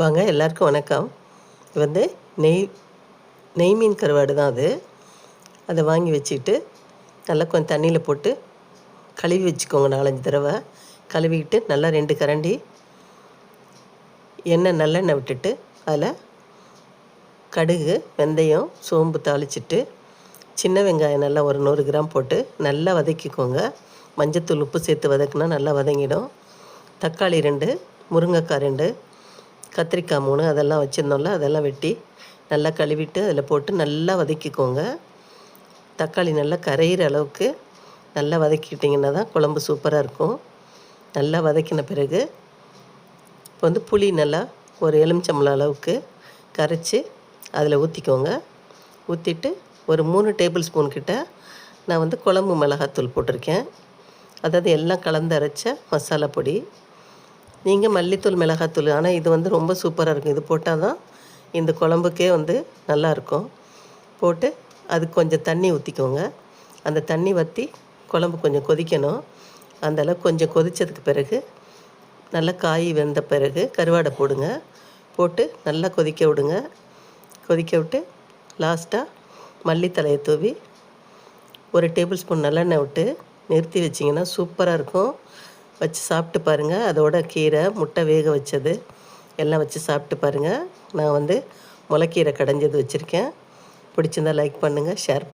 வாங்க எல்லாருக்கும் வணக்கம். இது வந்து நெய் நெய் மீன் கருவாடு தான் அது. அதை வாங்கி வச்சுக்கிட்டு நல்லா கொஞ்சம் தண்ணியில் போட்டு கழுவி வச்சுக்கோங்க நாலஞ்சு தடவை. கழுவிக்கிட்டு நல்லா ரெண்டு கரண்டி எண்ணெய் நல்லெண்ணெய் விட்டுட்டு அதில் கடுகு வெந்தயம் சோம்பு தாளிச்சிட்டு சின்ன வெங்காயம் நல்லா ஒரு நூறு கிராம் போட்டு நல்லா வதக்கிக்கோங்க. மஞ்சத்தூள் உப்பு சேர்த்து வதக்குனா நல்லா வதங்கிடும். தக்காளி ரெண்டு முருங்கைக்காய் ரெண்டு கத்திரிக்காய் மூணு அதெல்லாம் வச்சுருந்தோம்ல அதெல்லாம் வெட்டி நல்லா கழுவிட்டு அதில் போட்டு நல்லா வதக்கிக்கோங்க. தக்காளி நல்லா கரையிற அளவுக்கு நல்லா வதக்கிட்டிங்கன்னா தான் குழம்பு சூப்பராக இருக்கும். நல்லா வதக்கின பிறகு இப்போ வந்து புளி நல்லா ஒரு எலுமிச்சம்பழம் அளவுக்கு கரைச்சி அதில் ஊற்றிக்கோங்க ஊற்றிட்டு ஒரு மூணு டேபிள் ஸ்பூன் கிட்ட நான் வந்து குழம்பு மிளகாத்தூள் போட்டிருக்கேன். அதாவது எல்லாம் கலந்து அரைச்ச மசாலா பொடி நீங்கள் மல்லித்தூள் மிளகாத்தூள் ஆனால் இது வந்து ரொம்ப சூப்பராக இருக்கும். இது போட்டால் தான் இந்த குழம்புக்கே வந்து நல்லாயிருக்கும் போட்டு அதுக்கு கொஞ்சம் தண்ணி ஊற்றிக்கோங்க அந்த தண்ணி வற்றி குழம்பு கொஞ்சம் கொதிக்கணும். அந்த கொஞ்சம் கொதித்ததுக்கு பிறகு நல்லா காய் வெந்த பிறகு கருவாடை போடுங்க. போட்டு நல்லா கொதிக்க விடுங்க. கொதிக்க விட்டு லாஸ்ட்டாக மல்லித்தலையை தூவி ஒரு டேபிள் ஸ்பூன் நல்லெண்ணெய் விட்டு நிறுத்தி வச்சிங்கன்னா சூப்பராக இருக்கும். வச்சு சாப்பிட்டு பாருங்கள் அதோட கீரை முட்டை வேக வச்சது எல்லாம் வச்சு சாப்பிட்டு பாருங்கள் நான் வந்து முளைக்கீரை கடைஞ்சது வச்சுருக்கேன். பிடிச்சிருந்தா லைக் பண்ணுங்கள் ஷேர்